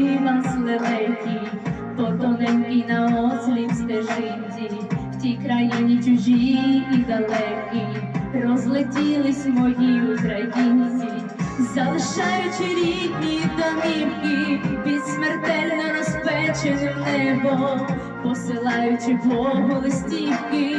веди вас лелеки, по тоненькій на осліп стежинці, в тій країні чужій і далекій, розлетілись мої українці, залишаючи рідні домівки, під смертельно розпеченим небом, посилаючи Богу листівки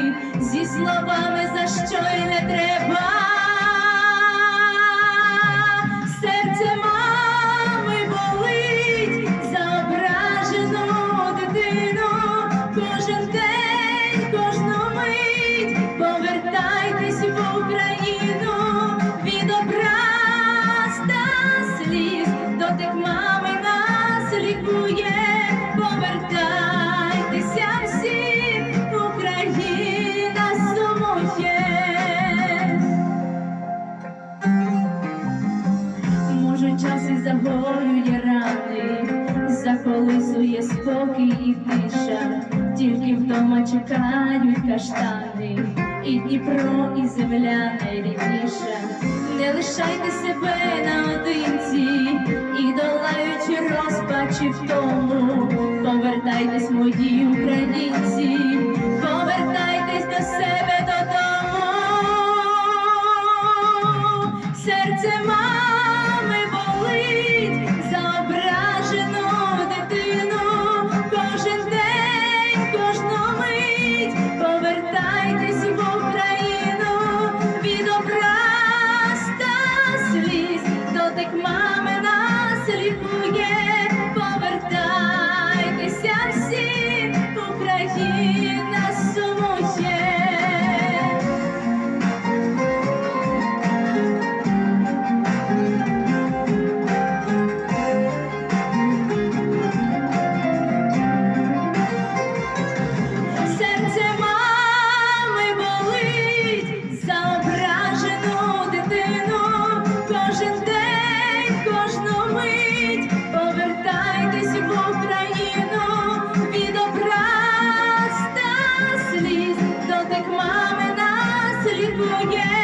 Час загоює рани, заколисує спокій і тиша, тільки вдома чекають каштани, і Дніпро, і земля найрідніша. Не лишайте себе наодинці, і долаючи розпачі в тому, повертайтесь, мої українці, again.